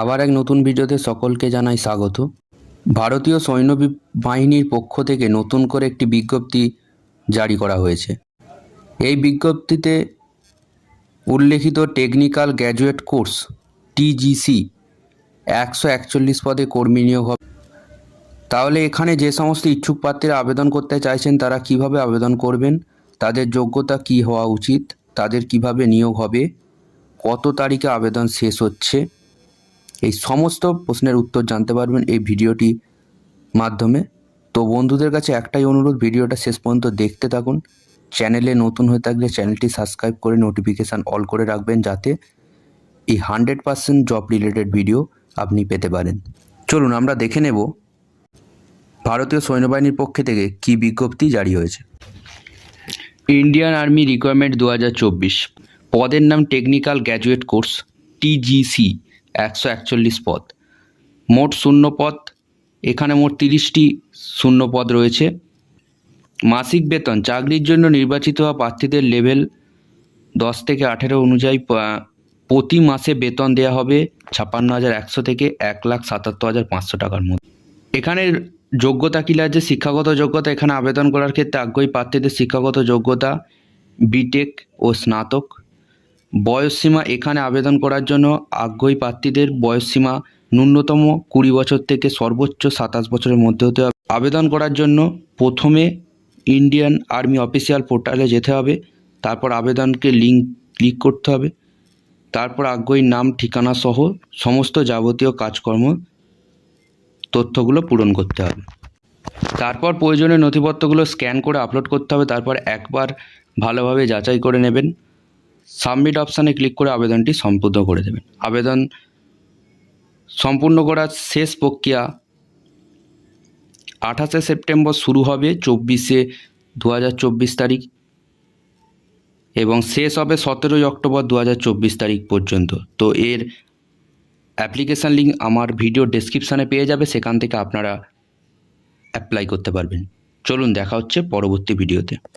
আবার এক নতুন ভিডিওতে সকলকে জানাই স্বাগত। ভারতীয় সৈন্য বাহিনীর পক্ষ থেকে নতুন করে একটি বিজ্ঞপ্তি জারি করা হয়েছে। এই বিজ্ঞপ্তিতে উল্লেখিত টেকনিক্যাল গ্র্যাজুয়েট কোর্স, টিজিসি, একশো একচল্লিশ পদে কর্মী নিয়োগ হবে। তাহলে এখানে যে সমস্ত ইচ্ছুক প্রার্থীরা আবেদন করতে চাইছেন, তারা কীভাবে আবেদন করবেন? তাদের যোগ্যতা কি হওয়া উচিত? তাদের কীভাবে নিয়োগ হবে? কত তারিখে আবেদন শেষ হচ্ছে? এই সমস্ত প্রশ্নের উত্তর জানতে পারবেন এই ভিডিওটি মাধ্যমে। তো বন্ধুদের কাছে একটাই অনুরোধ, ভিডিওটা শেষ পর্যন্ত দেখতে থাকুন। চ্যানেলে নতুন হয়ে থাকলে চ্যানেলটি সাবস্ক্রাইব করে নোটিফিকেশান অল করে রাখবেন যাতে এই hundred percent job related video আপনি পেতে পারেন। চলুন আমরা দেখে নেব ভারতীয় সৈন্যবাহিনীর পক্ষে থেকে কী বিজ্ঞপ্তি জারি হয়েছে। ইন্ডিয়ান আর্মি রিকোয়ারমেন্ট দু হাজার চব্বিশ। পদের নাম টেকনিক্যাল গ্র্যাজুয়েট কোর্স, টিজিসি। একশো একচল্লিশ পদ। মোট শূন্য পদ এখানে মোট তিরিশটি শূন্য পদ রয়েছে। মাসিক বেতন, চাকরির জন্য নির্বাচিত হওয়া প্রার্থীদের লেভেল দশ থেকে আঠেরো অনুযায়ী প্রতি মাসে বেতন দেওয়া হবে ছাপ্পান্ন হাজার একশো থেকে এক লাখ সাতাত্তর হাজার পাঁচশো টাকার মধ্যে। এখানে যোগ্যতা কী লাগছে? শিক্ষাগত যোগ্যতা, এখানে আবেদন করার ক্ষেত্রে আগ্রহী প্রার্থীদের শিক্ষাগত যোগ্যতা বিটেক ও স্নাতক। বয়সসীমা এখানে আবেদন করার জন্য আগ্রহী প্রার্থীদের বয়সসীমা ন্যূনতম কুড়ি বছর থেকে সর্বোচ্চ সাতাশ বছরের মধ্যে হতে হবে। আবেদন করার জন্য প্রথমে ইন্ডিয়ান আর্মি অফিসিয়াল পোর্টালে যেতে হবে, তারপর আবেদনকে লিঙ্ক, ক্লিক করতে হবে, তারপর আগ্রহীর নাম, ঠিকানা সহ সমস্ত যাবতীয় কাজকর্ম, তথ্যগুলো পূরণ করতে হবে। তারপর প্রয়োজনীয় নথিপত্রগুলো স্ক্যান করে আপলোড করতে হবে, তারপর একবার ভালোভাবে যাচাই করে নেবেন। সাবমিট অপশানে ক্লিক করে আবেদনটি সম্পূর্ণ করে দেবেন। আবেদন সম্পূর্ণ করার শেষ প্রক্রিয়া আঠাশে সেপ্টেম্বর শুরু হবে চব্বিশে দু হাজার চব্বিশ তারিখ এবং শেষ হবে সতেরোই অক্টোবর দু হাজার চব্বিশ তারিখ পর্যন্ত। তো এর অ্যাপ্লিকেশান লিঙ্ক আমার ভিডিও ডেসক্রিপশানে পেয়ে যাবে, সেখান থেকে আপনারা অ্যাপ্লাই করতে পারবেন। চলুন, দেখা হচ্ছে পরবর্তী ভিডিওতে।